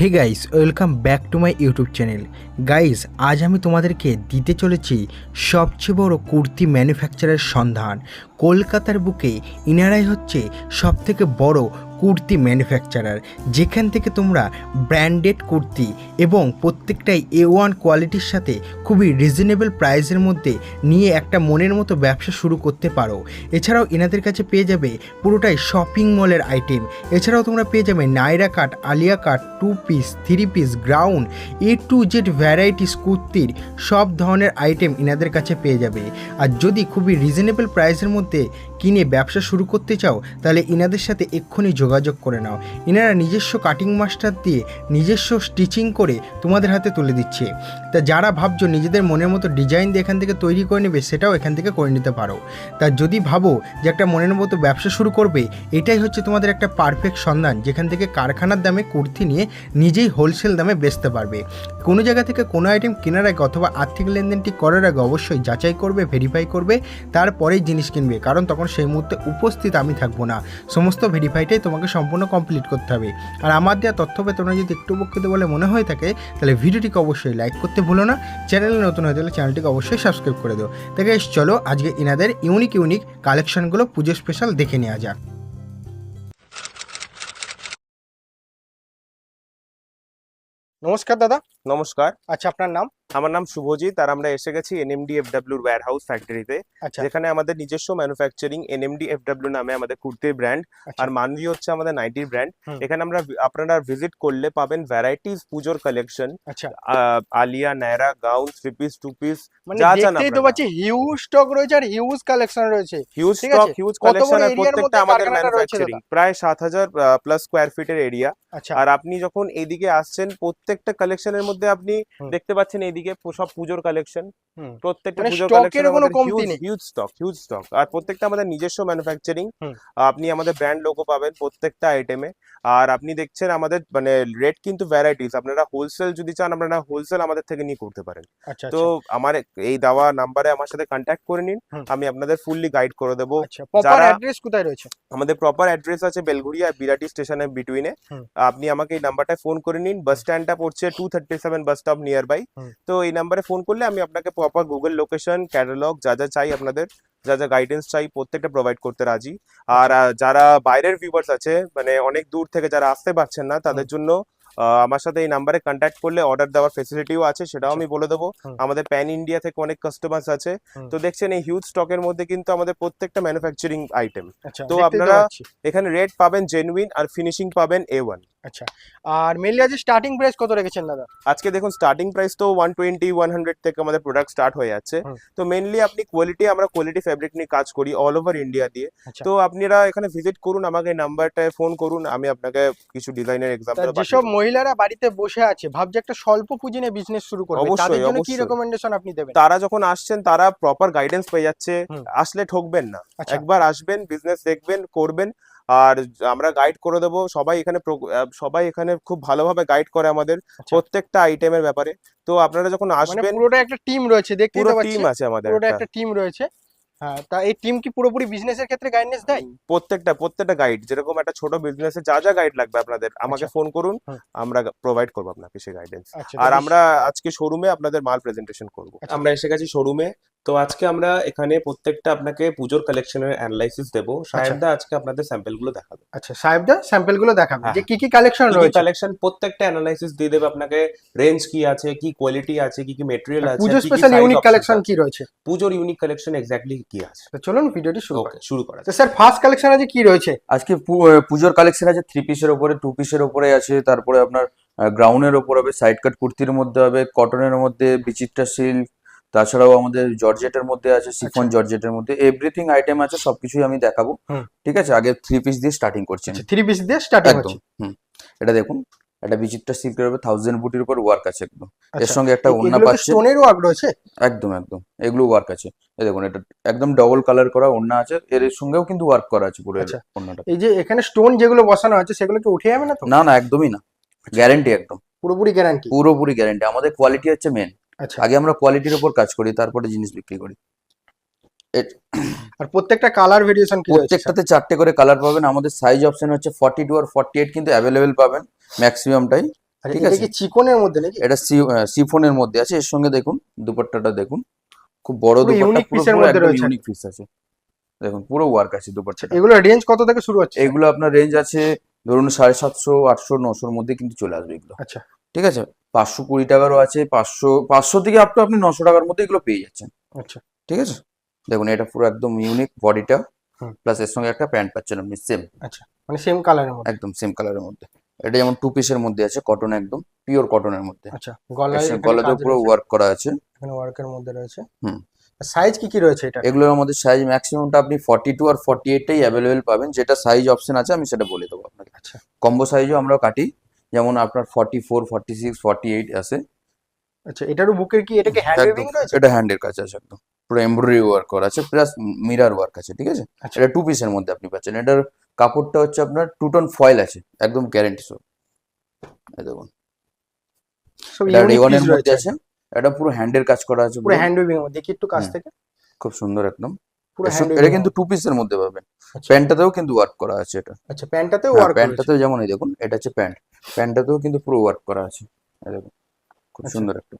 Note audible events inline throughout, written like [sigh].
Hey guys welcome back to my YouTube channel guys আজ আমি তোমাদেরকে দিতে চলেছি সবচেয়ে বড় কুর্তি ম্যানুফ্যাকচারের সন্ধান। কলকাতার বুকে, ইনারাই হচ্ছে সবথেকে বড় কুর্তি ম্যানুফ্যাকচারার, যেখান থেকে তোমরা ব্র্যান্ডেড কুর্তি এবং প্রত্যেকটাই এ ওয়ান কোয়ালিটির সাথে খুবই রিজনেবল প্রাইসের মধ্যে নিয়ে একটা মনের মতো ব্যবসা শুরু করতে পারো। এছাড়াও এনাদের কাছে পেয়ে যাবে পুরোটাই শপিং মলের আইটেম এছাড়াও তোমরা পেয়ে যাবে Naira cut Alia cut two piece three piece gown A to Z varieties কুর্তির সব ধরনের আইটেম এনাদের কাছে পেয়ে যাবে। আর যদি খুবই রিজনেবল প্রাইসের মধ্যে কিনে ব্যবসা শুরু করতে চাও, তাহলে ইনাদের সাথে এক্ষুনি যোগাযোগ করে নাও। ইনারা নিজস্ব কাটিং মাস্টার দিয়ে নিজস্ব স্টিচিং করে তোমাদের হাতে তুলে দিচ্ছে। তা যারা ভাবছ নিজেদের মনের মতো ডিজাইন দিয়ে এখান থেকে তৈরি করে নেবে, সেটাও এখান থেকে করে নিতে পারো। তা যদি ভাবো যে একটা মনের মতো ব্যবসা শুরু করবে, এটাই হচ্ছে তোমাদের একটা পারফেক্ট সন্ধান, যেখান থেকে কারখানার দামে কুর্তি নিয়ে নিজেই হোলসেল দামে বেচতে পারবে। কোনো জায়গা থেকে কোনো আইটেম কেনার আগে অথবা আর্থিক লেনদেনটি করার আগে অবশ্যই যাচাই করবে ভেরিফাই করবে, তারপরেই জিনিস কিনবে। কারণ তখন সেই মুহূর্তে উপস্থিত আমি থাকব না। সমস্ত ভেরিফাইটাই তোমাকে সম্পূর্ণ কমপ্লিট করতে হবে। আর আমার দেওয়া তথ্য তোমরা যদি একটু উপকৃত বলে মনে হয়ে থাকে তাহলে ভিডিওটিকে অবশ্যই লাইক করতে ভুলো না। চ্যানেলে নতুন হয়ে থাকলে চ্যানেলটিকে অবশ্যই সাবস্ক্রাইব করে দিও। তাই guys, চলো আজকে ইনাদের ইউনিক ইউনিক কালেকশনগুলো পুজো স্পেশাল দেখে নেওয়া যাক। নমস্কার দাদা। নমস্কার। আচ্ছা আপনার নাম? আমার নাম শুভজিৎ আর আমরা এসে গেছি এনএমডি এফডব্লিউর ওয়্যার হাউস ফ্যাক্টরিতে আচ্ছা। যেখানে আমাদের নিজস্ব ম্যানুফ্যাকচারিং এনএমডি এফডব্লিউ নামে আমাদের কুর্তির ব্র্যান্ড আচ্ছা। আর মানভি হচ্ছে আমাদের নাইটির ব্র্যান্ড এখানে আমরা আপনারা ভিজিট করলে পাবেন ভ্যারাইটিস পুজোর কালেকশন আচ্ছা। Alia Naira gown three piece two piece যা তো। হিউজ স্টক রয়েছে আর হিউজ কালেকশন রয়েছে। হিউজ স্টক হিউজ কালেকশন আর প্রত্যেকটা আমাদের ম্যানুফ্যাকচারিং প্রায় সাত হাজার প্লাস স্কোয়ার ফিটের এরিয়া আর আপনি যখন এইদিকে আসছেন প্রত্যেকটা কালেকশনের মধ্যে আপনি দেখতে পাচ্ছেন এইদিকে পু- সব পুজোর কালেকশন। প্রত্যেকটা মানে পুজোর collection huge stock huge stock আর প্রত্যেকটা আমাদের নিজস্ব ম্যানুফ্যাকচারিং আপনি আমাদের ব্র্যান্ড লোগো পাবেন প্রত্যেকটা আইটেমে আর আপনি দেখছেন আমাদের মানে রেট কিন্তু ভ্যারাইটিস আপনারা হোলসেল যদি চান আপনারা হোলসেল আমাদের থেকে নিয়ে করতে পারেন। আচ্ছা তো আমার এই দেওয়া নাম্বারে আমার সাথে কন্ট্যাক্ট করে নিন। আমি আপনাদের ফুললি গাইড করে দেবো। আচ্ছা অ্যাড্রেস কোথায় রয়েছে? আমাদের প্রপার অ্যাড্রেস আছে বেলঘুরিয়া বিরাটি স্টেশনের বিটুইনে। আপনি আমাকে এই নাম্বারটায় ফোন করে নিন। বাস স্ট্যান্ডটা পড়ছে two thirty seven bus stop nearby. তো এই নাম্বারে ফোন করলে আমি আপনাকে প্রপার গুগল লোকেশন ক্যাটালগ যা যা চাই আপনাদের যা যা গাইডেন্স চাই প্রত্যেকটা প্রোভাইড করতে রাজি। আর যারা বাইরের ভিউয়ার্স আছে মানে অনেক দূর থেকে যারা আসতে পারছেন না তাদের জন্য আমার সাথে এই নাম্বারে কন্ট্যাক্ট করলে অর্ডার দেওয়ার ফেসিলিটিও আছে সেটাও আমি বলে দেবো। আমাদের প্যান ইন্ডিয়া থেকে অনেক কাস্টমার্স আছে। তো দেখছেন এই হিউজ স্টকের মধ্যে কিন্তু আমাদের প্রত্যেকটা ম্যানুফ্যাকচারিং আইটেম আচ্ছা তো আপনারা- এখানে রেট পাবেন জেনুইন আর ফিনিশিং পাবেন এ ওয়ান আচ্ছা। আর মেনলি আজ স্টার্টিং প্রাইস কত রেখেছেন দাদা? আজকে দেখুন স্টার্টিং প্রাইস তো ওয়ান টোয়েন্টি ওয়ান হান্ড্রেড থেকে আমাদের প্রোডাক্ট স্টার্ট হয়ে যাচ্ছে। তো মেনলি আপনি কোয়ালিটি আমরা কোয়ালিটি ফেব্রিক নিয়ে কাজ করি অল ওভার ইন্ডিয়া দিয়ে। আচ্ছা। তো আপনারা এখানে ভিজিট করুন আমাকে নাম্বারটায় ফোন করুন আমি আপনাকে কিছু ডিজাইনের এক্সাম্পল যেসব মহিলারা বাড়িতে বসে আছে ভাবছে একটা স্বল্প পুঁজি নিয়ে বিজনেস শুরু করবে তাদের জন্য কি। রেকমেন্ডেশন আপনি দেবেন? তারা যখন আসছেন তারা প্রপার গাইডেন্স পেয়ে যাচ্ছে। আসলে ঠকবেন না। আচ্ছা। একবার আসবেন বিজনেস দেখবেন করবেন। আর আমরা গাইড করে দেবো। সবাই এখানে সবাই এখানে খুব ভালোভাবে গাইড করে আমাদের আচ্ছা। প্রত্যেকটা আইটেমের ব্যাপারে। তো আপনারা যখন মানে আসবেন পুরোটা একটা টিম রয়েছে দেখতেই পুরো টিম আছে আমাদের পুরোটা একটা। টিম রয়েছে। হ্যাঁ তা এই টিম কি পুরোপুরি বিজনেসের ক্ষেত্রে গাইডেন্স দেয়? প্রত্যেকটা প্রত্যেকটা গাইড যেরকম একটা ছোট বিজনেসে যা যা গাইড লাগবে আপনাদের আমাকে আচ্ছা। ফোন করুন আমরা প্রোভাইড করব আপনাকে সেই গাইডেন্স আচ্ছা আর আমরা আজকে শোরুমে আপনাদের মাল প্রেজেন্টেশন করব। আচ্ছা। আমরা এসে গেছি শোরুমে তো আজকে আমরা এখানে প্রত্যেকটা আপনাকে পুজোর কালেকশনের অ্যানালাইসিস দেবো। সাহেবদা আজকে আপনাদের স্যাম্পলগুলো দেখাবে। আচ্ছা সাহেবদা স্যাম্পলগুলো দেখাবে। হ্যাঁ। যে কি কি কালেকশন রয়েছে? কালেকশন প্রত্যেকটা অ্যানালাইসিস দিয়ে দেবে আপনাকে। রেঞ্জ কি আছে কি কোয়ালিটি আছে কি কি মেটেরিয়াল আছে পুজো কি কি স্পেশাল ইউনিক কালেকশন কি রয়েছে? পুজোর ইউনিক কালেকশন এক্স্যাক্টলি কি আছে? তো চলুন ভিডিওটি শুরু করি। শুরু করা তো স্যার ফার্স্ট কালেকশন আছে কি রয়েছে? আজকে পুজোর কালেকশন আছে থ্রি পিসের ওপরে টু পিসের ওপরে আছে তারপরে আপনার গ্রাউন্ডের ওপর হবে সাইড কাট কুর্তির মধ্যে হবে কটনের মধ্যে বিচিত্রা সিল্ক তাছাড়াও আমাদের জর্জেটের মধ্যে আছে সিফন জর্জেটের মধ্যে এভরিথিং আইটেম আছে সবকিছুই আমি দেখাবো। ঠিক আছে? আগে থ্রি পিস দিয়ে স্টার্টিং করছি। আচ্ছা থ্রি পিস দিয়ে স্টার্টিং একদম এটা দেখুন এটা বিচিত্র সিল্কের উপর থাউজেন্ড বুটির উপর ওয়ার্ক আছে একদম। এর আচ্ছা সঙ্গে একটা ওড়না পাচ্ছে। স্টোনের ওয়ার্ক রয়েছে? একদম একদম। এগুলো ওয়ার্ক আছে। এই দেখুন এটা একদম ডবল কালার করা ওড়না আছে। এর সঙ্গেও কিন্তু ওয়ার্ক করা আছে পুরো এর আচ্ছা। ওড়নাটা। এই যে এখানে স্টোন যেগুলো বসানো আছে সেগুলো কি উঠে যাবে না তো? না না একদমই না। গ্যারান্টি একদম। পুরোপুরি গ্যারান্টি পুরোপুরি গ্যারেন্টি আমাদের কোয়ালিটি হচ্ছে মেন আচ্ছা আগে আমরা কোয়ালিটির উপর কাজ করি তারপরে জিনিস বিক্রি করি। আর প্রত্যেকটা কালার ভেরিয়েশন প্রত্যেকটাতে চারটে করে কালার পাবেন। আমাদের সাইজ অপশন হচ্ছে ফর্টি টু আর ফর্টি এইট কিন্তু অ্যাভেলেবেল পাবেন ম্যাক্সিমামটাই আচ্ছা ঠিক এটা আছে? কি চিকনের মধ্যে নাকি? এটা সিফনের মধ্যে আছে। এর সঙ্গে দেখুন দুপাট্টাটা দেখুন। খুব বড় দুপাট্টা পুরো একদম রয়েছে। ইউনিক পিস আছে। দেখুন পুরো ওয়ার্ক আছে দুপাট্টাটা। এগুলো রেঞ্জ কত থেকে শুরু হচ্ছে? এগুলো আপনার রেঞ্জ আছে ধরুন সাড়ে সাতশো আটশো নশোর মধ্যে কিন্তু চলে আসবে এগুলো। আচ্ছা। ঠিক আছে? পাঁচশো কুড়ি টাকারও আছে পাঁচশো পাঁচশো থেকে আপ টু আপনি নশো টাকার মধ্যে এগুলো পেয়ে যাচ্ছেন। আচ্ছা। ঠিক আছে? দেখুন এটা পুরো একদম ইউনিক বডিটা প্লাস এর সঙ্গে একটা প্যান্ট পাচ্ছেন আপনি সেম আচ্ছা মানে সেম কালারের মধ্যে। একদম সেম কালারের মধ্যে। এটা যেমন টু পিসের মধ্যে আছে কটন একদম পিওর কটনের মধ্যে। আচ্ছা গলায় কাজ পুরো ওয়ার্ক করা আছে। এখানে ওয়ার্কের মধ্যে রয়েছে। হুম। সাইজ কি কি রয়েছে এটা এগুলোর আমাদের সাইজ ম্যাক্সিমামটা আপনি ফর্টি টু আর ফর্টি এইটটাই অ্যাভেলেবেল পাবেন। যেটা সাইজ অপশন আছে আমি সেটা বলে দেবো আপনাকে। আচ্ছা। কম্বো সাইজও আমরা কাটি। যেমন আপনার forty four forty six forty eight আছে। আচ্ছা এটারও বুকের কি এটা কি হ্যান্ড একদম ওয়েভিং রয়েছে? এটা হ্যান্ডের কাছে আছে একদম। পুরো এমব্রয়ডারি ওয়ার্ক করা আছে প্লাস মিরার ওয়ার্ক আছে ঠিক আছে? আচ্ছা। এটা টু পিসের মধ্যে আপনি পাচ্ছেন। এটার কাপড়টা হচ্ছে আপনার টু টোন ফয়েল আছে একদম গ্যারেন্টি সব এই দেখুন। এটা রেওয়ানের মধ্যে আছে এটা পুরো হ্যান্ডের কাজ করা আছে পুরো। হ্যান্ড মধ্যে দেখি একটু কাছ থেকে। খুব সুন্দর একদম। পুরো এটা কিন্তু টু পিসের মধ্যে পাবেন। প্যান্টটাতেও কিন্তু ওয়ার্ক করা আছে এটা। আচ্ছা প্যান্টটাতেও হ্যাঁ, ওয়ার্ক করেছে। প্যান্টটাতেও যেমন এই দেখুন এটা হচ্ছে প্যান্ট। প্যান্টটাতেও কিন্তু পুরো ওয়ার্ক করা আছে। এই দেখুন খুব আচ্ছা। সুন্দর একটা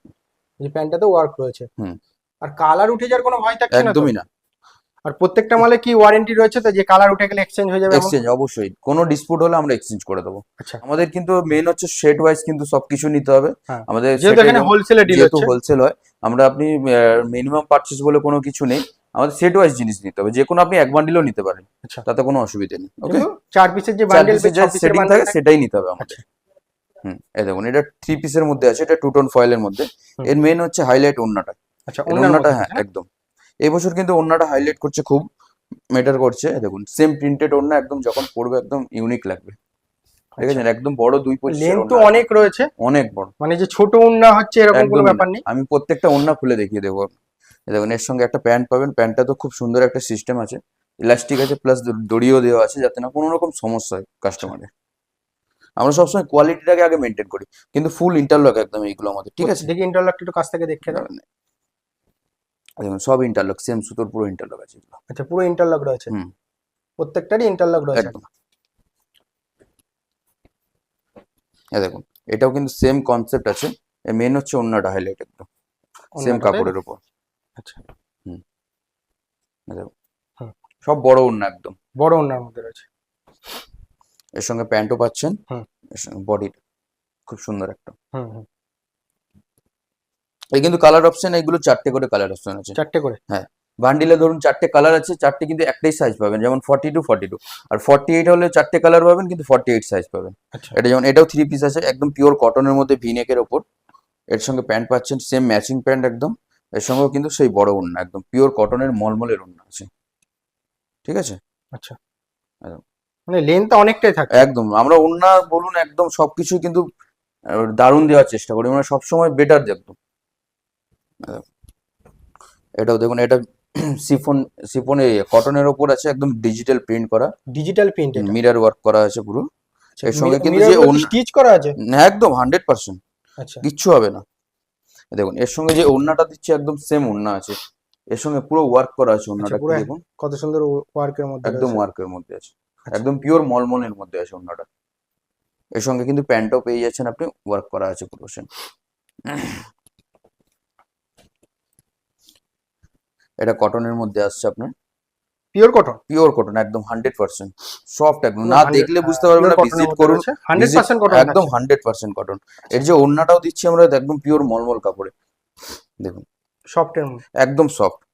এই প্যান্টটাতেও ওয়ার্ক রয়েছে। হুম। আর কালার উঠে যাওয়ার কোনো ভয় থাকছে না? একদমই না। আর প্রত্যেকটা মালে কি ওয়ারেন্টি রয়েছে? তো যে কালার উঠে গেলে এক্সচেঞ্জ হয়ে যাবে এক্সচেঞ্জ অবশ্যই। কোনো ডিসপুট হলে আমরা এক্সচেঞ্জ করে দেবো। আচ্ছা। আমাদের কিন্তু মেন হচ্ছে শেড ওয়াইজ কিন্তু সবকিছু নিতে হবে। হ্যাঁ। আমাদের যেহেতু এখানে হোলসেলে ডিল হচ্ছে। হোলসেল হয় আমরা আপনি মিনিমাম পারচেস বলে কোনো কিছু নেই। আমাদের সেট ওয়াইজ জিনিস নিতে হবে। যে কোনো আপনি এক বান্ডিলও নিতে পারেন। আচ্ছা। তাতে কোনো অসুবিধা নেই ওকে চার পিসের যে বান্ডেল সেটিং থাকে সেটাই নিতে হবে আমাদের। আচ্ছা। হুম এই দেখুন এটা থ্রি পিসের মধ্যে আছে এটা টু টোন ফয়েলের মধ্যে। এর মেন হচ্ছে হাইলাইট ওন্নাটা আচ্ছা ওন্নাটা হ্যাঁ একদম। এই বছর কিন্তু ওন্নাটা হাইলাইট করছে খুব ম্যাটার করছে এই দেখুন সেম প্রিন্টেড ওন্না একদম যখন পড়বে একদম ইউনিক লাগবে। ঠিক আছে একদম বড় দুই পঁচিশ লেন্থ তো অনেক রয়েছে। অনেক বড়। মানে যে ছোট উন্না হচ্ছে এরকম কোনো ব্যাপার নেই? আমি প্রত্যেকটা ওন্না খুলে দেখিয়ে দেবো। দেখুন এর সঙ্গে একটা প্যান্ট পাবেন। প্যান্টটা তো খুব সুন্দর একটা সিস্টেম আছে। ইলাস্টিক আছে প্লাস দড়িও দেওয়া আছে যাতে না কোনো রকম সমস্যা হয় কাস্টমারের আমরা সবসময় কোয়ালিটিটাকে আগে মেনটেন করি। কিন্তু ফুল ইন্টারলক একদম এইগুলো আমাদের ঠিক আছে? দেখি ইন্টারলক একটু কাছ থেকে দেখে দাও। দেখুন সব ইন্টারলক সেম সুতোর পুরো ইন্টারলক আছে এগুলো। আচ্ছা পুরো ইন্টারলক রয়েছে? হুম। প্রত্যেকটারই ইন্টারলক রয়েছে? একদম। দেখুন এটাও কিন্তু সেম কনসেপ্ট আছে। মেন হচ্ছে অন্যটা হাইলাইট একদম। সেম? কাপড়ের উপর। আচ্ছা হুম। দেখুন হুম। সব বড় ওন্না একদম। বড় ওন্নার মধ্যে রয়েছে। এর সঙ্গে প্যান্টও পাচ্ছেন। হুম। এর সঙ্গে বডি খুব সুন্দর একটা। হুম হুম। এই কিন্তু কালার অপশন এগুলো চারটে করে কালার অপশন আছে। চারটে করে? হ্যাঁ। বান্ডিলে ধরুন চারটে কালার আছে চারটে কিন্তু একটাই সাইজ পাবেন যেমন ফর্টি টু ফর্টি টু আর ফর্টি এইট হলে চারটে কালার পাবেন কিন্তু ফর্টি এইট সাইজ পাবেন। আচ্ছা। এটা যেমন এটাও থ্রি পিস আছে একদম পিওর কটনের মধ্যে ভিনেকের ওপর। এর সঙ্গে প্যান্ট পাচ্ছেন সেম ম্যাচিং প্যান্ট একদম। এর সঙ্গেও কিন্তু সেই বড় ওড়না একদম পিওর কটনের মলমলের ওড়না আছে ঠিক আছে? আচ্ছা। মানে লেন্থ অনেকটাই থাকে। একদম আমরা ওড়না বলুন একদম সবকিছু কিন্তু দারুণ দেওয়ার চেষ্টা করি মানে সবসময় বেটার একদম। এটাও দেখুন এটা সিফন সিফনে কটনের ওপর আছে একদম ডিজিটাল প্রিন্ট করা। ডিজিটাল প্রিন্ট মিরার ওয়ার্ক করা আছে পুরো। এর সঙ্গে কিন্তু যে স্টিচ করা আছে? না, একদম হান্ড্রেড পার্সেন্ট আচ্ছা। কিচ্ছু হবে না। দেখুন এর সঙ্গে যে ওড়নাটা দিচ্ছে একদম সেম ওড়না আছে। এর সঙ্গে পুরো ওয়ার্ক করা আছে ওড়নাটা পুরো দেখুন। কত সুন্দর ওয়ার্কের মধ্যে একদম। ওয়ার্কের মধ্যে আছে। আচ্ছা। একদম পিওর মলমলের মধ্যে আছে ওড়নাটা। এর সঙ্গে কিন্তু প্যান্টও পেয়ে যাচ্ছেন আপনি ওয়ার্ক করা আছে পুরো সেম এটা কটনের মধ্যে আসছে আপনার। পিওর কটন পিওর কটন একদম হান্ড্রেড পার্সেন্ট সফট একদম। না দেখলে বুঝতে পারবেন না ভিজিট করুন। হান্ড্রেড visit- পার্সেন্ট কটন একদম হান্ড্রেড পার্সেন্ট কটন এর যে ওড়নাটাও দিচ্ছি আমরা একদম পিওর মলমল কাপড়ে। দেখুন। মধ্যে? একদম সফট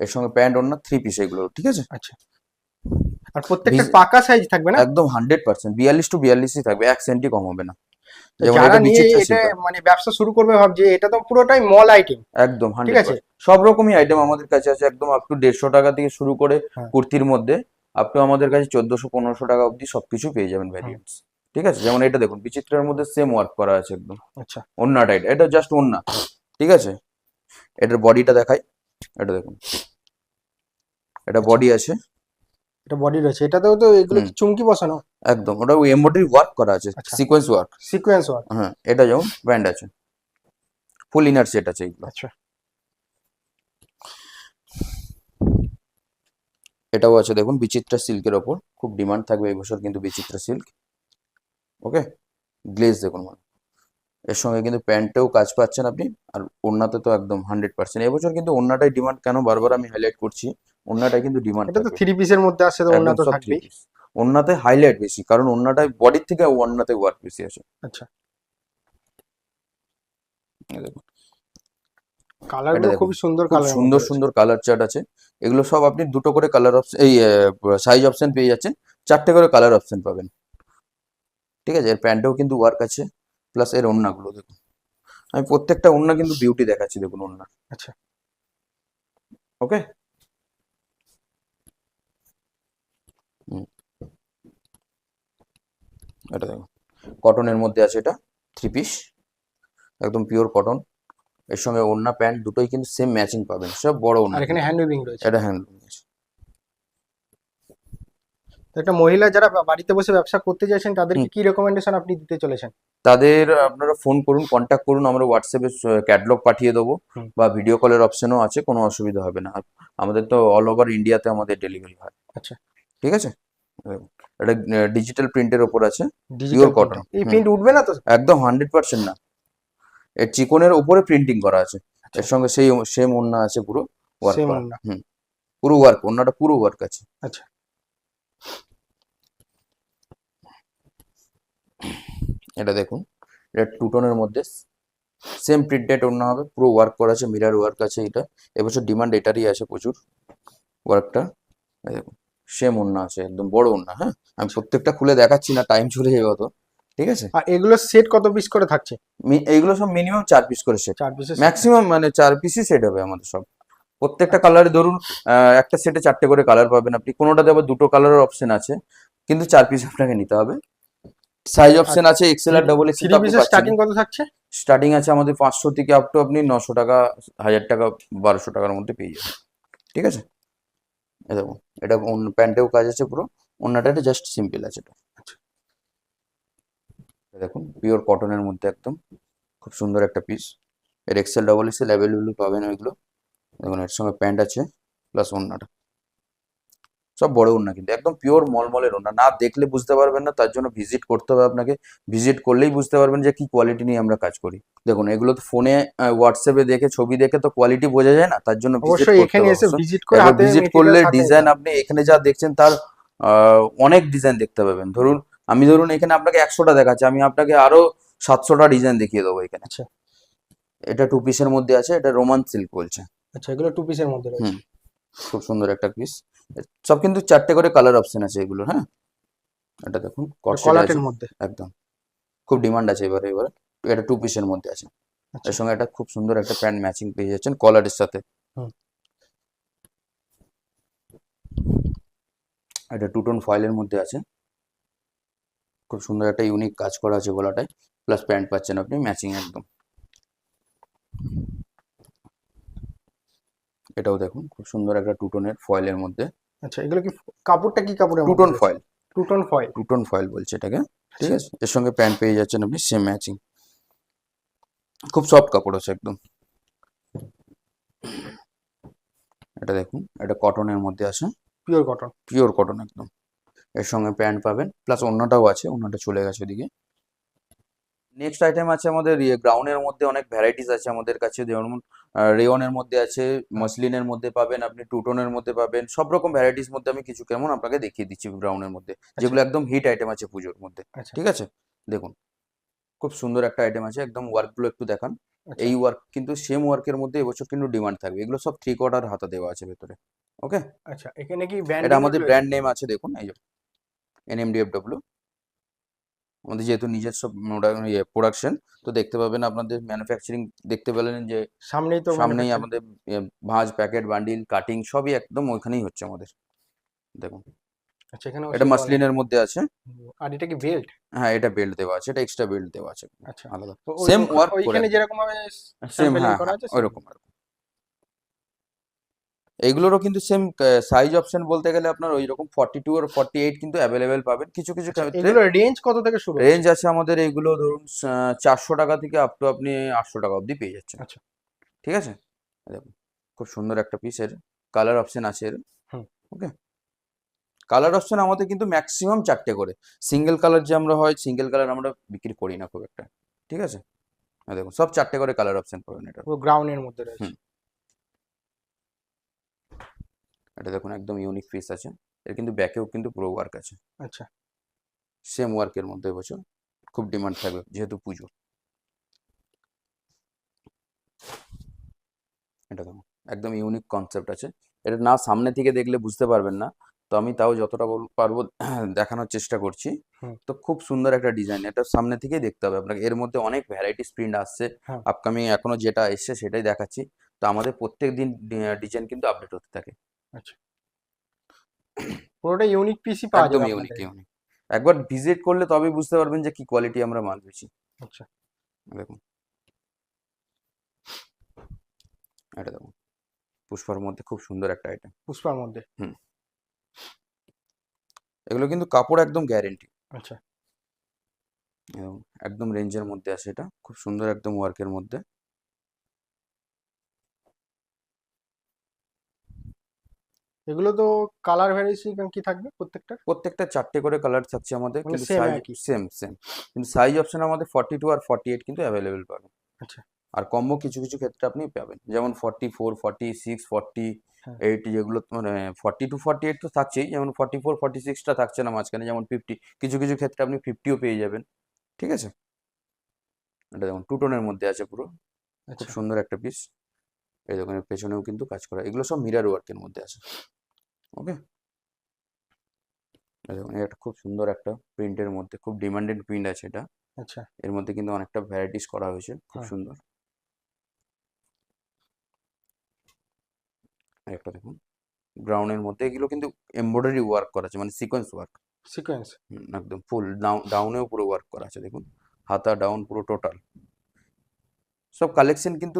এর সঙ্গে প্যান্ট ওড়না থ্রি পিস এগুলো ঠিক আছে? আচ্ছা। আর প্রত্যেকটা পাকা সাইজ থাকবে না? একদম হান্ড্রেড পার্সেন্ট বিয়াল্লিশ টু বিয়াল্লিশই থাকবে এক সেন্টি কম হবে না। যারা নিয়ে এটা মানে ব্যবসা শুরু করবে ভাবছে এটা তো পুরোটাই মল আইটেম একদম ঠিক আছে? সব রকমই আইটেম আমাদের কাছে আছে একদম আপ টু দেড়শো টাকা থেকে শুরু করে হ্যাঁ। কুর্তির মধ্যে আপ টু আমাদের কাছে চোদ্দশো পনেরোশো টাকা অবধি সবকিছু পেয়ে যাবেন ভ্যারিয়েন্টস ঠিক আছে? যেমন এটা দেখুন বিচিত্রার মধ্যে সেম ওয়ার্ক করা আছে একদম। আচ্ছা। ওন্নাটা এটা এটা জাস্ট ওন্না ঠিক আছে? এটার বডিটা দেখাই। এটা দেখুন। এটা বডি আছে। এটা বডি রয়েছে। এটাতেও তো এগুলো চুমকি বসানো। একদম। ওটা ওই এমব্রয়ডারি ওয়ার্ক করা আছে। সিকোয়েন্স ওয়ার্ক সিকোয়েন্স ওয়ার্ক হ্যাঁ এটা যেমন ব্যান্ড আছে। ফুল ইনার সেট আছে এগুলো। আচ্ছা। এটাও আছে দেখুন বিচিত্রা সিল্কের ওপর। খুব ডিমান্ড থাকবে এই বছর কিন্তু বিচিত্রা সিল্ক। ওকে গ্লেজ দেখুন মানে। এর সঙ্গে কিন্তু প্যান্টেও কাজ পাচ্ছেন আপনি। আর ওড়নাতে তো একদম হান্ড্রেড পার্সেন্ট এবছর কিন্তু ওড়নাটাই ডিমান্ড কেন বারবার আমি হাইলাইট করছি? ওড়নাটাই কিন্তু ডিমান্ড এটা তো থ্রি পিসের মধ্যে আসছে তো অন্য তো থাকবেই। ওড়নাতে হাইলাইট বেশি কারণ ওড়নাটায় বডির থেকে ওড়নাতে ওয়ার্ক বেশি আছে আচ্ছা। দেখুন। খুবই সুন্দর কালার সুন্দর সুন্দর কালার চার্ট আছে। এগুলো সব আপনি দুটো করে কালার অপশন এই সাইজ অপশন পেয়ে যাচ্ছেন। চারটে করে কালার অপশন পাবেন। ঠিক আছে? এর প্যান্টেও কিন্তু ওয়ার্ক আছে প্লাস এর দেখুন। আমি প্রত্যেকটা ওড়না কিন্তু বিউটি দেখাচ্ছি দেখুন ওড়না আচ্ছা। ওকে এটা দেখো কটনের মধ্যে আছে এটা থ্রি পিস একদম পিওর কটন এর সঙ্গে ওড়না প্যান্ট দুটোই কিন্তু সেম ম্যাচিং পাবেন সব বড় ওড়না। আর এখানে হ্যান্ড উইভিং রয়েছে। এটা হ্যান্ডলুম আছে। তো একটা মহিলা যারা বাড়িতে বসে ব্যবসা করতে চাইছেন তাদের কি রেকমেন্ডেশন আপনি দিতে চলেছেন? তাদের আপনারা ফোন করুন কন্ট্যাক্ট করুন আমরা হোয়াটসঅ্যাপে ক্যাটালগ পাঠিয়ে দেবো। বা ভিডিও কলের অপশনও আছে কোনো অসুবিধা হবে না। আমাদের তো অল ওভার ইন্ডিয়াতে আমাদের ডেলিভারি হয়। আচ্ছা। ঠিক আছে? দেখুন, এটা ডিজিটাল প্রিন্টের ওপর আছে ডিজিটাল cotton, এই প্রিন্ট উঠবে না তো? একদম হান্ড্রেড পার্সেন্ট না। এর চিকনের ওপরে প্রিন্টিং করা আছে। এর সঙ্গে সেই সেম ওড়না আছে পুরো ওয়ার্ক। হুম। পুরো ওয়ার্ক ওড়নাটা পুরো ওয়ার্ক আছে। আচ্ছা। এটা দেখুন এটা টু টোনের মধ্যে সেম প্রিন্টেড ওড়না হবে পুরো ওয়ার্ক করা আছে মিরার ওয়ার্ক আছে এটা। এবছর ডিমান্ড এটারই আছে প্রচুর ওয়ার্কটা দেখুন। সেম ওড়না আছে একদম বড় ওড়না হ্যাঁ? আমি প্রত্যেকটা খুলে দেখাচ্ছি না টাইম চলে যাবে অত ঠিক আছে? আর এগুলো সেট কত পিস করে থাকছে? এইগুলো সব মিনিমাম চার পিস করে সেট চার পিসের ম্যাক্সিমাম মানে চার পিসই সেট হবে আমাদের সব। প্রত্যেকটা কালারে ধরুন একটা সেটে চারটে করে কালার পাবেন আপনি। কোনোটাতে আবার দুটো কালারের অপশন আছে। কিন্তু চার পিস আপনাকে নিতে হবে। সাইজ অপশন আছে এক্সেল আর ডবল এক্সেল স্টার্টিং কত থাকছে? স্টার্টিং আছে আমাদের পাঁচশো থেকে আপ টু আপনি নশো টাকা হাজার টাকা বারোশো টাকার মধ্যে পেয়ে যাবেন। ঠিক আছে? এই দেখুন এটা প্যান্টেও কাজ আছে পুরো অন্যটা এটা জাস্ট সিম্পল আছে এটা। দেখুন পিওর কটনের মধ্যে একদম খুব সুন্দর একটা পিস এর এক্সেল ডবল এক্সেল অ্যাভেলেবল পাবেন ওইগুলো। দেখুন এর সঙ্গে প্যান্ট আছে প্লাস ওড়নাটা সব বড় ওড়না কিন্তু একদম পিওর মলমলের ওড়না। না দেখলে বুঝতে পারবেন না তার জন্য ভিজিট করতে হবে আপনাকে। ভিজিট করলেই বুঝতে পারবেন যে কি কোয়ালিটি নিয়ে আমরা কাজ করি। দেখুন এগুলো তো ফোনে হোয়াটসঅ্যাপে দেখে ছবি দেখে তো কোয়ালিটি বোঝা যায় না তার জন্য। ভিজিট করলে ডিজাইন আপনি এখানে যা দেখছেন তার অনেক ডিজাইন দেখতে পাবেন। ধরুন আমি ধরুন এখানে আপনাকে একশোটা দেখাচ্ছি আমি আপনাকে আরও সাতশোটা ডিজাইন দেখিয়ে দেবো এখানে। আচ্ছা। এটা টু পিসের মধ্যে আছে এটা রোমান সিল্ক বলছে। আচ্ছা এগুলো টু পিসের মধ্যে খুব সুন্দর একটা পিস সব কিন্তু চারটে করে কালার অপশন আছে এগুলো হ্যাঁ? এটা দেখুন কলাটের মধ্যে? একদম। খুব ডিমান্ড আছে এবারে এবারে। এটা টু পিসের মধ্যে আছে। আচ্ছা। এর সঙ্গে একটা খুব সুন্দর একটা প্যান্ট ম্যাচিং পেয়ে যাচ্ছেন কলারের সাথে। হুম। এটা টু টোন ফয়েলের মধ্যে আছে। খুব সুন্দর একটা ইউনিক কাজ করা আছে গলাটায়। প্লাস প্যান্ট পাচ্ছেন আপনি ম্যাচিং একদম। এটাও দেখুন খুব সুন্দর একটা টু টোনের ফয়েলের মধ্যে। আচ্ছা এগুলো কি কাপড়টা কি কাপড়ের টুটন ফয়েল টুটন ফয়েল টুটন ফয়েল বলছে এটাকে ঠিক আছে? এর সঙ্গে প্যান্ট পেয়ে যাচ্ছেন আপনি সেম ম্যাচিং খুব সফট কাপড় আছে একদম। এটা দেখুন এটা কটনের মধ্যে আছে। পিওর কটন পিওর কটন একদম। এর সঙ্গে প্যান্ট পাবেন প্লাস অন্যটাও আছে অন্যটা চলে গেছে ওদিকে। নেক্সট আইটেম আছে আমাদের ইয়ে গ্রাউন্ডের মধ্যে অনেক ভ্যারাইটিস আছে আমাদের কাছে। যেমন রেয়নের মধ্যে আছে মসলিনের মধ্যে পাবেন আপনি টুটনের মধ্যে পাবেন। সব রকম ভ্যারাইটিস মধ্যে আমি কিছু কেমন আপনাকে দেখিয়ে দিচ্ছি গ্রাউন্ডের মধ্যে। যেগুলো একদম হিট আইটেম আছে পুজোর মধ্যে। আচ্ছা। ঠিক আছে? দেখুন খুব সুন্দর একটা আইটেম আছে। একদম ওয়ার্কগুলো একটু দেখান। আচ্ছা। এই ওয়ার্ক কিন্তু সেম ওয়ার্কের মধ্যে এবছর কিন্তু ডিমান্ড থাকবে। এগুলো সব থ্রি কোয়ার্টার হাতা দেওয়া আছে ভেতরে। ওকে আচ্ছা এখানে কি ব্র্যান্ড এটা আমাদের ব্র্যান্ড নেম আছে দেখুন এই যে এনএমডিএফডব্লিউ আমাদের যেহেতু নিজস্ব প্রোডাকশন তো দেখতে পাবেন আপনাদের ম্যানুফ্যাকচারিং দেখতে পেলেন যে সামনেই তো সামনেই আমাদের ইয়ে, ভাঁজ প্যাকেট বান্ডিল কাটিং সবই একদম ওইখানেই হচ্ছে আমাদের। দেখুন। আচ্ছা এখানে এটা মাসলিনের মধ্যে আছে। আর এটা কি বেল্ট হ্যাঁ এটা বেল্ট দেওয়া আছে এটা এক্সট্রা বেল্ট দেওয়া আছে। আচ্ছা। আলাদা। সেম ওয়ার্ক ওইখানে যেরকম ভাবে সেম হ্যাঁ করা আছে same। ওইরকম এইগুলোরও কিন্তু সেম সাইজ অপশন বলতে গেলে আপনার ওই রকম ফর্টি টু আর ফর্টি এইট কিন্তু অ্যাভেলেবেল পাবেন। কিছু কিছু আচ্ছা, ক্ষেত্রে এগুলো রেঞ্জ কত থেকে শুরু রেঞ্জ আছে আমাদের এইগুলো ধরুন চারশো টাকা থেকে আপ টু আপনি আটশো টাকা অবধি পেয়ে যাচ্ছেন। আচ্ছা। ঠিক আছে? দেখুন খুব সুন্দর একটা পিস এর কালার অপশন আছে এর। হুম। ওকে কালার অপশন আমাদের কিন্তু ম্যাক্সিমাম চারটে করে। সিঙ্গেল কালার যে আমরা হয় সিঙ্গেল কালার আমরা বিক্রি করি না খুব একটা। ঠিক আছে? দেখুন সব চারটে করে কালার অপশন পাবেন এটা গ্রাউন্ডের মধ্যে রয়েছে হুম। এটা দেখুন একদম ইউনিক পিস আছে। এর কিন্তু ব্যাকেও কিন্তু পুরো ওয়ার্ক আছে। আচ্ছা। সেম ওয়ার্কের মধ্যে এবছর খুব ডিমান্ড থাকবে যেহেতু পুজো এটা দেখুন একদম ইউনিক কনসেপ্ট আছে। এটা না সামনে থেকে দেখলে বুঝতে পারবেন না তো আমি তাও যতটা বল- পারব [clears throat] দেখানোর চেষ্টা করছি। তো খুব সুন্দর একটা ডিজাইন এটা সামনে থেকেই দেখতে হবে। আপনাকে এর মধ্যে অনেক ভ্যারাইটিস প্রিন্ট আসছে। হ্যাঁ। আপকামিং এখনও যেটা এসছে সেটাই দেখাচ্ছি। তো আমাদের প্রত্যেক দিন ডিজাইন কিন্তু আপডেট হতে থাকে। পুরোটা ইউনিক পিসি পাওয়া একদম যাবে ইউনিক ইউনিক একবার ভিজিট করলে তবেই বুঝতে পারবেন যে কি কোয়ালিটি আমরা মাল পেয়েছি আচ্ছা। দেখুন। এটা দেখুন। পুষ্পার মধ্যে খুব সুন্দর একটা আইটেম পুষ্পার মধ্যে। হুম। এগুলো কিন্তু কাপড় একদম গ্যারেন্টি আচ্ছা। একদম রেঞ্জের মধ্যে আছে এটা। খুব সুন্দর একদম ওয়ার্কের মধ্যে। এগুলো তো কালার ভ্যারিয়েশন কি থাকবে প্রত্যেকটা প্রত্যেকটা চারটে করে কালার থাকছে আমাদের মানে কিন্তু সাইজ সেম সেম কিন্তু সাইজ অপশন আমাদের ফর্টি টু আর ফর্টি এইট কিন্তু অ্যাভেলেবেল পাবেন। আচ্ছা। আর কম্বো কিছু কিছু ক্ষেত্রে আপনি পাবেন। যেমন forty four forty six forty. Eight যেগুলো মানে ফর্টি টু ফর্টি এইট তো থাকছেই যেমন ফর্টি ফোর ফর্টি সিক্সটা থাকছে না মাঝখানে যেমন ফিফটি কিছু কিছু ক্ষেত্রে আপনি ফিফটিও পেয়ে যাবেন। ঠিক আছে? এটা দেখুন টু টোনের মধ্যে আছে পুরো। খুব আচ্ছা। সুন্দর একটা পিস এই দোকানের পেছনেও কিন্তু কাজ করা এগুলো সব মিরার ওয়ার্কের মধ্যে আছে। ওকে দেখুন এটা খুব সুন্দর একটা প্রিন্টের মধ্যে খুব ডিমান্ডেড প্রিন্ট আছে এটা। আচ্ছা। এর মধ্যে কিন্তু অনেকটা ভ্যারাইটিস করা হয়েছে খুব হ্যাঁ। সুন্দর। আর একটা দেখুন গ্রাউন্ডের মধ্যে এগুলো কিন্তু এমব্রয়ডারি ওয়ার্ক করা আছে মানে সিকোয়েন্স ওয়ার্ক সিকোয়েন্স একদম ফুল ডাউনেও পুরো ওয়ার্ক করা আছে দেখুন। হাতা ডাউন পুরো টোটাল সব কালেকশন কিন্তু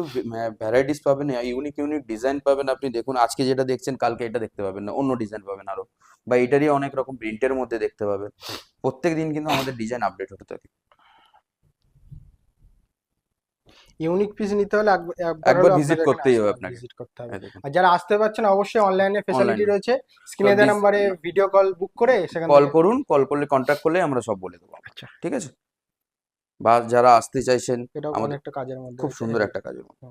ভ্যারাইটিস পাবেন ইউনিক ইউনিক ডিজাইন পাবেন। আপনি দেখুন আজকে যেটা দেখছেন কালকে এটা দেখতে পাবেন না অন্য ডিজাইন পাবেন আরও। বা এটারই অনেক রকম প্রিন্টের মধ্যে দেখতে পাবেন। প্রত্যেক দিন কিন্তু আমাদের ডিজাইন আপডেট হতে থাকে। ইউনিক পিস নিতে হলে একবার visit করতেই হবে আপনাকে। ভিজিট করতে হবে। আর যারা আসতে পারছেন অবশ্যই অনলাইনে Online-এ। রয়েছে। স্ক্রিনে দেওয়া নাম্বারে ভিডিও কল বুক করে সেখান কল করুন কল করলে কন্ট্যাক্ট করলে আমরা সব বলে দেবো। আচ্ছা। ঠিক আছে? বা যারা আসতে চাইছেন আমাদের কাজের মধ্যে খুব সুন্দর একটা কাজের মধ্যে।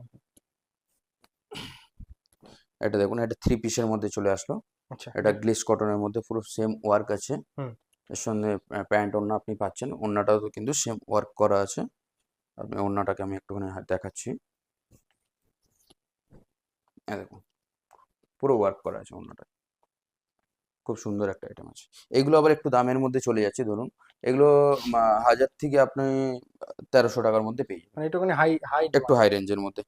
এটা দেখুন এটা থ্রি পিসের মধ্যে চলে আসলো। আচ্ছা। এটা গ্লিস কটনের মধ্যে পুরো সেম ওয়ার্ক আছে। হুম। এর সঙ্গে প্যান্ট ওড়না আপনি পাচ্ছেন। ওড়নাটাও তো কিন্তু সেম ওয়ার্ক করা আছে। আপনি ওড়নাটাকে আমি একটুখানি দেখাচ্ছি। দেখুন পুরো ওয়ার্ক করা আছে ওড়নাটা। খুব সুন্দর একটা আইটেম আছে। এগুলো আবার একটু দামের মধ্যে চলে যাচ্ছে ধরুন। এগুলো হাজার থেকে আপনি তেরোশো টাকার মধ্যে পেয়ে যাবেন। মানে একটুখানি হাই হাই একটু হাই রেঞ্জের মধ্যে।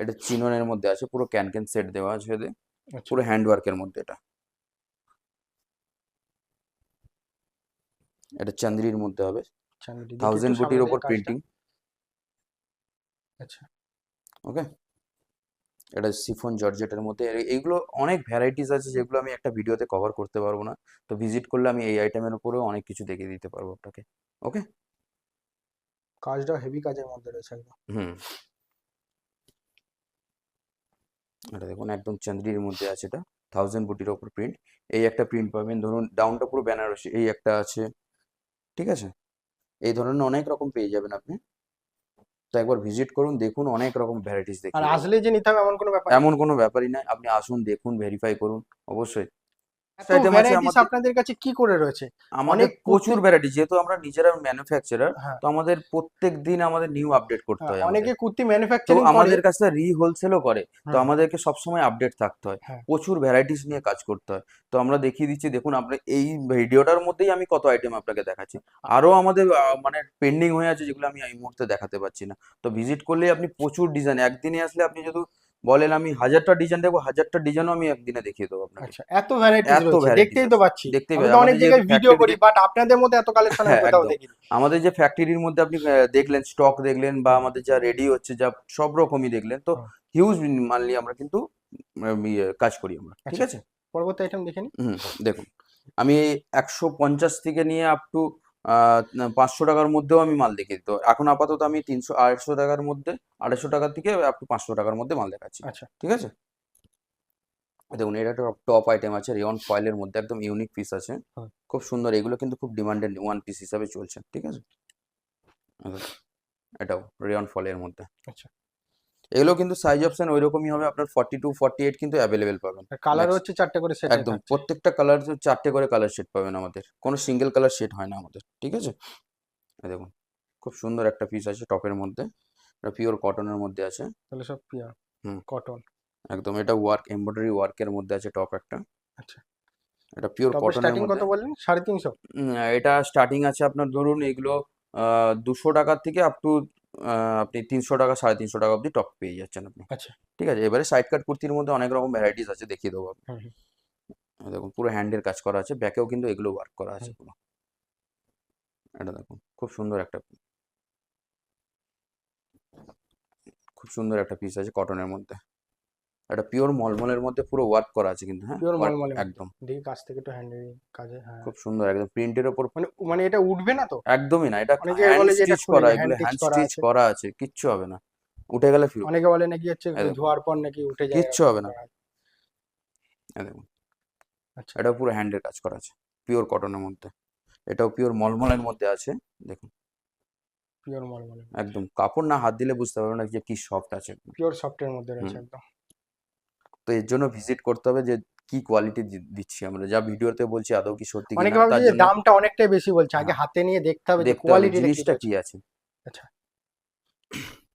এটা চিননের মধ্যে আছে পুরো ক্যান ক্যান সেট দেওয়া আছে এতে আচ্ছা। পুরো হ্যান্ড ওয়ার্কের মধ্যে এটা। এটা চান্দ্রির মধ্যে হবে। থাউজেন্ড বুটির ওপর প্রিন্টিং আচ্ছা। ওকে এটা সিফন জর্জেটের মধ্যে। এইগুলো অনেক ভ্যারাইটিস আছে যেগুলো আমি একটা ভিডিওতে কভার করতে পারব না। তো ভিজিট করলে আমি এই আইটেমের উপরেও অনেক কিছু দেখিয়ে দিতে পারব আপনাকে। ওকে কাজটা হেভি কাজের মধ্যে রয়েছে একদম। হুম। এটা দেখুন একদম চান্দ্রির মধ্যে আছে এটা। থাউজেন্ড বুটির ওপর প্রিন্ট এই একটা প্রিন্ট পাবেন। ধরুন ডাউনটা পুরো বেনারসি এই একটা আছে। ঠিক আছে? এই ধরনের অনেক রকম পেয়ে যাবেন আপনি। তো একবার ভিজিট করুন দেখুন অনেক রকম ভ্যারাইটিস আর দেখুন আসলে যে নিতে হবে এমন কোনো ব্যাপার এমন কোনো ব্যাপারই নাই আপনি আসুন দেখুন ভেরিফাই করুন অবশ্যই। আপনাদের কাছে কি করে রয়েছে? আমাদের অনেক প্রচুর ভ্যারাইটি যেহেতু আমরা নিজেরা ম্যানুফ্যাকচারার হ্যাঁ। তো আমাদের প্রত্যেক দিন আমাদের নিউ আপডেট করতে হয় অনেকে কুর্তি ম্যানুফ্যাকচারিং আমাদের কাছে রি হোলসেলও করে তো আমাদেরকে সবসময় আপডেট থাকতে হয়। হ্যাঁ। প্রচুর ভ্যারাইটিস নিয়ে কাজ করতে হয়। তো আমরা দেখিয়ে দিচ্ছি দেখুন আপনি এই ভিডিওটার মধ্যেই আমি কত আইটেম আপনাকে দেখাচ্ছি। আরও আমাদের মানে পেন্ডিং হয়ে আছে যেগুলো আমি এই মুহূর্তে দেখাতে পারছি না। তো ভিজিট করলে আপনি প্রচুর ডিজাইন একদিনে আসলে আপনি যদি বলেন আমি হাজারটা ডিজাইন দেখব হাজারটা ডিজাইনও আমি একদিনে দেখিয়ে দেবো আপনাকে। আচ্ছা এত ভ্যারাইটিস এত দেখতেই তো পাচ্ছি। দেখতেই অনেক জায়গায় ভিডিও করি বাট আপনাদের মধ্যে এত কালেকশন আমি হ্যাঁ, কোথাও দেখিনি। আমাদের যে ফ্যাক্টরির মধ্যে আপনি দেখলেন স্টক দেখলেন বা আমাদের যা রেডি হচ্ছে যা সব রকমই দেখলেন তো। হিউজ মানলি আমরা কিন্তু ইয়ে, কাজ করি আমরা ঠিক আচ্ছা। আছে? পরবর্তী আইটেম দেখে দেখুন। আমি একশো পঞ্চাশ থেকে নিয়ে আপ টু পাঁচশো টাকার মধ্যেও আমি মাল দেখিয়ে দিতে। এখন আপাতত আমি তিনশো আড়াইশো টাকার মধ্যে আড়াইশো টাকার থেকে আপ টু পাঁচশো টাকার মধ্যে মাল দেখাচ্ছি। আচ্ছা। ঠিক আছে? দেখুন এটা একটা টপ আইটেম আছে রেয়ন ফয়েলের মধ্যে একদম ইউনিক পিস আছে। খুব সুন্দর এগুলো কিন্তু খুব ডিমান্ডেড ওয়ান পিস হিসাবে চলছে। ঠিক আছে? আচ্ছা, এটাও রেয়ন ফয়েলের মধ্যে। আচ্ছা। এগুলো কিন্তু সাইজ অপশন ওই রকমই হবে আপনার ফর্টি টু ফর্টি এইট কিন্তু অ্যাভেলেবেল পাবেন কালার হচ্ছে চারটে করে সেট একদম প্রত্যেকটা কালার চারটে করে কালার শেড পাবেন আমাদের। কোনো সিঙ্গেল কালার শেড হয় না আমাদের ঠিক আছে? দেখুন খুব সুন্দর একটা পিস আছে টপের মধ্যে এটা পিওর কটনের মধ্যে আছে। তাহলে সব পিওর হুম। কটন একদম এটা ওয়ার্ক এমব্রয়ডারি ওয়ার্কের মধ্যে আছে টপ একটা। আচ্ছা। এটা পিওর কটনের স্টার্টিং কত বললেন? সাড়ে তিনশো? উম, এটা স্টার্টিং আছে আপনার ধরুন এগুলো দুশো টাকার থেকে আপ টু আপনি তিনশো টাকা সাড়ে তিনশো টাকা অবধি টপ পেয়ে যাচ্ছেন আপনি। আচ্ছা। ঠিক আছে? এবারে সাইড কাট কুর্তির মধ্যে অনেক রকম ভ্যারাইটিস আছে দেখিয়ে দেবো। এই দেখুন পুরো হ্যান্ডের কাজ করা আছে ব্যাকেও কিন্তু এগুলো ওয়ার্ক করা আছে পুরো। এটা দেখুন খুব সুন্দর একটা খুব সুন্দর একটা পিস আছে কটনের মধ্যে। এটা পিওর মলমলের মধ্যে পুরো ওয়ার্ক করা আছে কিন্তু হ্যাঁ? মলমলের মধ্যে। একদম। দেখি কাছ থেকে একটু হ্যান্ড কাজে হ্যাঁ। খুব সুন্দর একদম প্রিন্টের ওপর মানে মানে এটা উঠবে না তো? একদমই না এটা অনেকে হ্যান্ড বলে যে এটা স্টিচ করা এগুলো হ্যান্ড স্টিচ। করা আছে কিচ্ছু হবে না। উঠে গেলে ফিরো অনেকে বলে নাকি হচ্ছে ধোয়ার পর নাকি উঠে যায় কিচ্ছু হবে না। দেখুন। আচ্ছা। এটা পুরো হ্যান্ডের কাজ করা আছে পিওর কটনের মধ্যে। এটাও পিওর মলমলের মধ্যে আছে দেখুন। পিওর মলমলে একদম কাপড় না হাত দিলে বুঝতে পারবে না যে কি সফট আছে। পিওর সফটের মধ্যে রয়েছে একদম। তো এর জন্য ভিজিট করতে হবে যে কি কোয়ালিটি দিচ্ছি আমরা। যা ভিডিওতে বলছি আদৌ কি সত্যি অনেকে কিনা ভাবছে তার যে দামটা অনেকটাই বেশি বলছে। আগে হাতে নিয়ে দেখতে হবে যে দেখতে হবে কোয়ালিটিটা কি জিনিসটা কি আছে। আচ্ছা।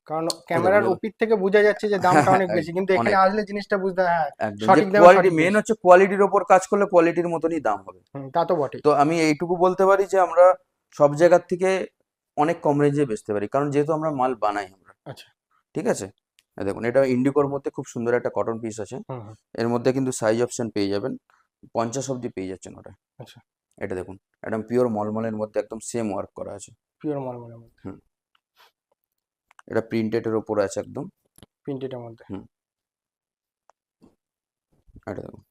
কারণ ক্যামেরার। ওপির থেকে বোঝা যাচ্ছে যে দামটা অনেক হ্যাঁ, বেশি। কিন্তু এখানে আসলে জিনিসটা বুঝতে হয়, হ্যাঁ সঠিক দামে কোয়ালিটি মেন। হচ্ছে কোয়ালিটির ওপর কাজ করলে কোয়ালিটির মতনই দাম হবে। তা তো বটে তো আমি এইটুকু বলতে পারি যে আমরা সব জায়গার থেকে অনেক কম রেঞ্জে বেচতে পারি। কারণ যেহেতু আমরা মাল বানাই আমরা। আচ্ছা। ঠিক আছে? দেখুন এটা ইন্ডিকোর মধ্যে খুব সুন্দর একটা কটন পিস আছে। এর মধ্যে কিন্তু সাইজ অপশন পেয়ে যাবেন। পঞ্চাশ অবধি পেয়ে যাচ্ছেন ওটা। আচ্ছা। এটা দেখুন একদম পিওর মলমলের মধ্যে একদম সেম ওয়ার্ক করা আছে। পিওর মলমলের মধ্যে। হুম। এটা প্রিন্টেডের ওপর আছে একদম। প্রিন্টেডের মধ্যে। হুম। এটা দেখুন।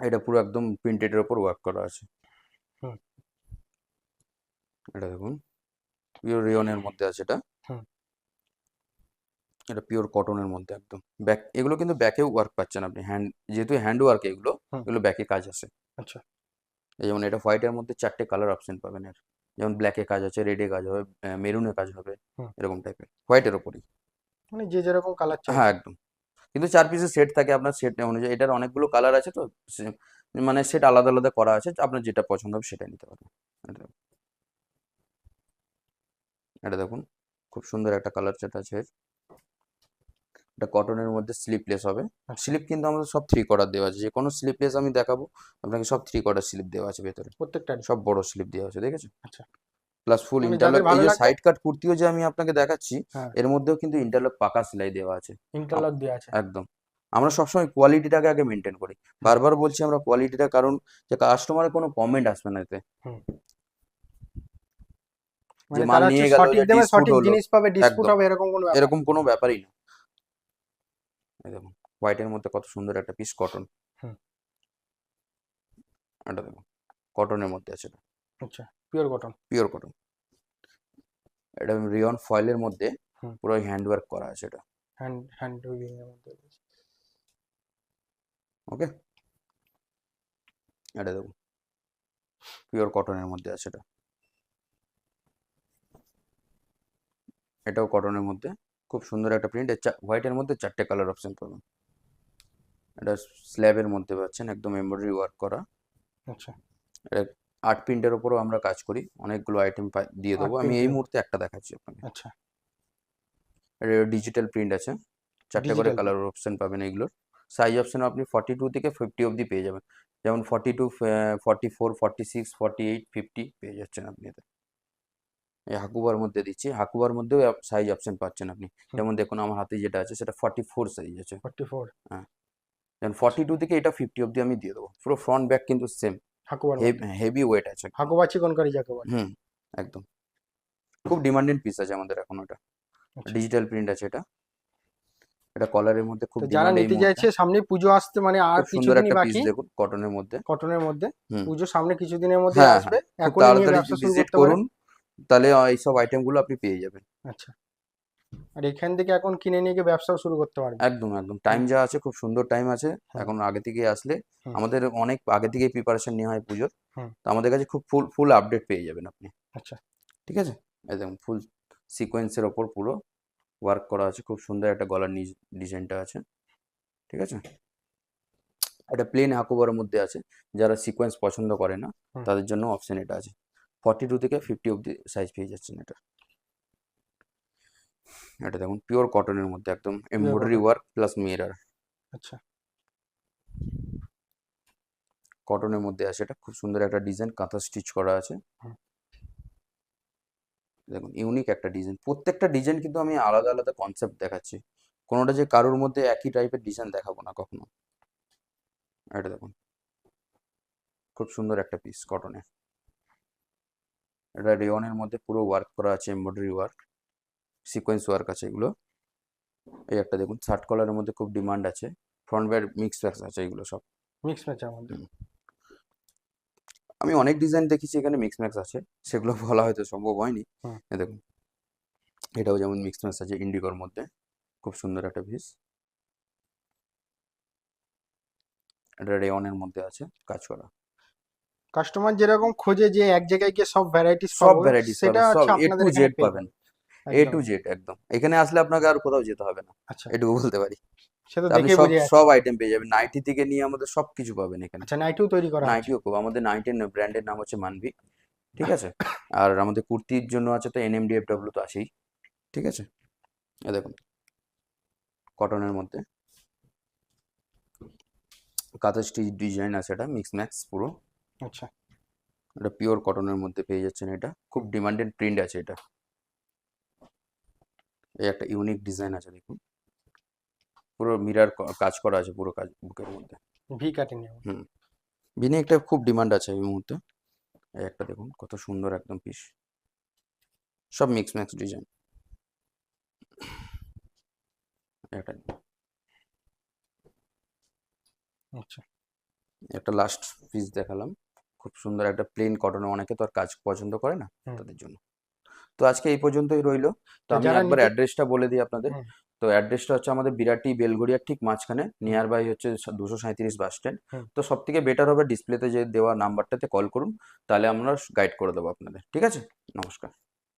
এটা পুরো একদম প্রিন্টেডের ওপর ওয়ার্ক করা আছে। হুম। এটা দেখুন। পিওর রিয়নের মধ্যে আছে এটা। এটা পিওর কটনের মধ্যে একদম। ব্যাক এগুলো কিন্তু ব্যাকেও ওয়ার্ক পাচ্ছেন আপনি। হ্যান্ড যেহেতু হ্যান্ড ওয়ার্ক এগুলো। এগুলো ব্যাকে কাজ আছে। আচ্ছা। এই যেমন এটা হোয়াইটের মধ্যে চারটে কালার অপশন পাবেন এর। যেমন ব্ল্যাকে কাজ আছে রেডে কাজ হবে মেরুনে কাজ হবে। এরকম টাইপের হোয়াইটের ওপরই। মানে যে যেরকম কালার চাই। হ্যাঁ একদম। কিন্তু চার পিসের সেট থাকে আপনার সেট অনুযায়ী। এটার অনেকগুলো কালার আছে তো মানে সেট আলাদা আলাদা করা আছে। আপনার যেটা পছন্দ হবে সেটা নিতে পারবেন। এটা দেখুন। খুব সুন্দর একটা কালার সেট আছে এর। এটা কটনের মধ্যে স্লিপলেস হবে আচ্ছা। স্লিপ কিন্তু আমাদের সব থ্রি কোয়ার্টার দেওয়া আছে যে কোনো স্লিপলেস আমি দেখাবো আপনাকে সব থ্রি কোয়ার্টার স্লিপ দেওয়া আছে ভেতরে প্রত্যেকটা সব বড় স্লিপ দেওয়া আছে দেখেছ আচ্ছা। প্লাস ফুল ইন্টারলক এই যে সাইড কাট কুর্তিও যে আমি আপনাকে দেখাচ্ছি হ্যাঁ। এর মধ্যেও কিন্তু ইন্টারলক পাকা সেলাই দেওয়া আছে ইন্টারলক দেওয়া আছে একদম আমরা সবসময় কোয়ালিটিটাকে আগে মেনটেন করি বারবার বলছি আমরা কোয়ালিটিটা কারণ যে কাস্টমারের কোনো কমেন্ট আসবে না এতে মানে মাল নিয়ে গেল, সঠিক যে সঠিক জিনিস পাবে ডিসপুট হবে এরকম কোনো এরকম কোনো ব্যাপারই না। দেখুন হোয়াইটের মধ্যে কত সুন্দর একটা পিস কটন এটা দেখুন কটনের মধ্যে আছে এটা। আচ্ছা পিওর কটন পিওর কটন এটা রিয়ন ফয়েলের মধ্যে পুরো হ্যান্ড ওয়ার্ক করা আছে এটা। হ্যান্ড হ্যান্ড উইভিং এর মধ্যে ওকে এটা দেখুন পিওর কটনের মধ্যে আছে এটা। এটাও কটনের মধ্যে। খুব সুন্দর একটা প্রিন্ট হোয়াইটের মধ্যে চারটে কালার অপশন পাবেন। এটা স্ল্যাবের মধ্যে পাচ্ছেন একদম এমব্রয়ডারি ওয়ার্ক করা। আচ্ছা। আর্ট প্রিন্টের ওপরও আমরা কাজ করি। অনেকগুলো আইটেম দিয়ে দেবো। আমি এই মুহূর্তে একটা দেখাচ্ছি আপনাকে। আচ্ছা। ডিজিটাল প্রিন্ট আছে। চারটে করে কালার অপশন পাবেন এগুলোর সাইজ অপশন আপনি ফর্টি টু থেকে ফিফটি অবধি পেয়ে যাবেন। যেমন forty two forty four forty six forty eight fifty পেয়ে যাচ্ছেন আপনি এতে। এই হাকুবার মধ্যে দিচ্ছি। হাকুবার মধ্যেও সাইজ অপশন পাচ্ছেন আপনি। যেমন দেখুন আমার হাতে যেটা আছে সেটা ফর্টি ফোর সাইজ আছে। ফর্টি ফোর যেমন ফর্টি টু থেকে এটা ফিফটি অবধি আমি দিয়ে দেবো। পুরো ফ্রন্ট ব্যাক কিন্তু সেম হাকুবার হেভি ওয়েট আছে। যাকে বলে? হুম একদম। খুব ডিমান্ডিং পিস আছে আমাদের এখন ওটা। আচ্ছা। ডিজিটাল প্রিন্ট আছে এটা। এটা কলারের মধ্যে খুব যারা নিতে। চাইছে সামনে পুজো আসতে মানে আর খুব সুন্দর একটা পিস বাকি? দেখুন কটনের মধ্যে। কটনের মধ্যে। পুজো সামনে কিছুদিনের মধ্যে হ্যাঁ, আসবে? খুব এখন নিয়ে তাড়াতাড়ি ব্যবসা শুরু ভিজিট করতে করুন। তাহলে এইসব আইটেমগুলো আপনি পেয়ে যাবেন। আচ্ছা। আর এখান থেকে এখন কিনে নিয়ে গিয়ে ব্যবসাও শুরু করতে পারবে একদম একদম। টাইম যা আছে খুব সুন্দর টাইম আছে। এখন আগে থেকে আসলে আমাদের অনেক আগে থেকেই প্রিপারেশন নেওয়া হয় পুজোর। তো আমাদের কাছে খুব ফুল ফুল আপডেট পেয়ে যাবেন আপনি। আচ্ছা। ঠিক আছে? একদম ফুল সিকোয়েন্সের ওপর পুরো ওয়ার্ক করা আছে। খুব সুন্দর একটা গলার ডিজাইনটা আছে। ঠিক আছে? এটা প্লেন হাকোবারের মধ্যে আছে। যারা সিকোয়েন্স পছন্দ করে না তাদের জন্য অপশন এটা আছে। ফর্টি টু থেকে ফিফটি অব্দি সাইজ পেয়ে যাচ্ছেন এটা। এটা দেখুন পিওর কটনের মধ্যে একদম এমব্রয়ডারি ওয়ার্ক প্লাস মিরর আচ্ছা। কটনের মধ্যে আছে এটা খুব সুন্দর একটা ডিজাইন কাঁথা স্টিচ করা আছে। দেখুন ইউনিক একটা ডিজাইন প্রত্যেকটা ডিজাইন কিন্তু আমি আলাদা আলাদা কনসেপ্ট দেখাচ্ছি। কোনোটা যে কারোর মধ্যে একই টাইপের ডিজাইন দেখাবো না কখনো। এটা দেখুন। খুব সুন্দর একটা পিস কটনের এটা রেওয়ানের মধ্যে পুরো ওয়ার্ক করা আছে এমব্রয়ডারি ওয়ার্ক সিকোয়েন্স ওয়ার্ক আছে এগুলো। এই একটা দেখুন শার্ট কলারের মধ্যে খুব ডিমান্ড আছে। ফ্রন্ট ব্যাড মিক্স প্যাক্স আছে এগুলো সব। মিক্স ম্যাচের মধ্যে। আমি অনেক ডিজাইন দেখেছি এখানে মিক্স ম্যাক্স আছে। সেগুলো [laughs] বলা হয়তো সম্ভব হয়নি। দেখুন। এটাও যেমন মিক্স ম্যাক্স আছে ইন্ডিগোর মধ্যে। খুব সুন্দর একটা পিস এটা রেওনের মধ্যে আছে কাজ করা। কাস্টমার যেরকম খোঁজে যে এক জায়গায় গিয়ে সব ভ্যারাইটিস সব ভ্যারাইটিস সেটা হচ্ছে এ টু আপনাদের জেড পাবেন এ টু জেড একদম। এখানে আসলে আপনাকে আর কোথাও যেতে হবে না। আচ্ছা। এটুকু বলতে পারি। সে তো আপনি দেখে সব বুঝে সব আইটেম পেয়ে যাবেন। নাইটি থেকে নিয়ে আমাদের সব কিছু পাবেন এখানে। আচ্ছা নাইটিও তৈরি করা নাইটিও খুব। আমাদের নাইটের ব্র্যান্ডের নাম হচ্ছে মানভি ঠিক আছে? আর আমাদের কুর্তির জন্য আছে তো এনএমডিএফডব্লিউ তো আছেই ঠিক আছে? এ দেখুন। কটনের মধ্যে। কাঁথা স্টিচ ডিজাইন আছে এটা মিক্স ম্যাক্স পুরো। আচ্ছা। এটা পিওর কটনের মধ্যে পেয়ে যাচ্ছেন এটা। খুব ডিমান্ডেড প্রিন্ট আছে এটা। এই একটা ইউনিক ডিজাইন আছে দেখুন। পুরো মিরার কাজ করা আছে পুরো কাজ বুকের মধ্যে। ভি কাটিং বিনি একটা খুব ডিমান্ড আছে এই মুহূর্তে। এই একটা দেখুন কত সুন্দর একদম পিস সব মিক্স ম্যাক্স ডিজাইন একটা আচ্ছা। একটা লাস্ট পিস দেখালাম। খুব সুন্দর একটা প্লেন কটনে অনেকে তো আর কাজ পছন্দ করে না তাদের জন্য। তো আজকে এই পর্যন্তই রইল। তো আমি একবার অ্যাড্রেসটা বলে দিই আপনাদের। তো অ্যাড্রেসটা হচ্ছে আমাদের বিরাটি বেলগড়িয়ার ঠিক মাঝখানে। নিয়ার বাই হচ্ছে দুশো সাঁত্রিশ বাস স্ট্যান্ড তো সব থেকে বেটার হবে ডিসপ্লেতে যে দেওয়া নাম্বারটাতে কল করুন। তাহলে আমরা গাইড করে দেবো আপনাদের। ঠিক আছে? নমস্কার।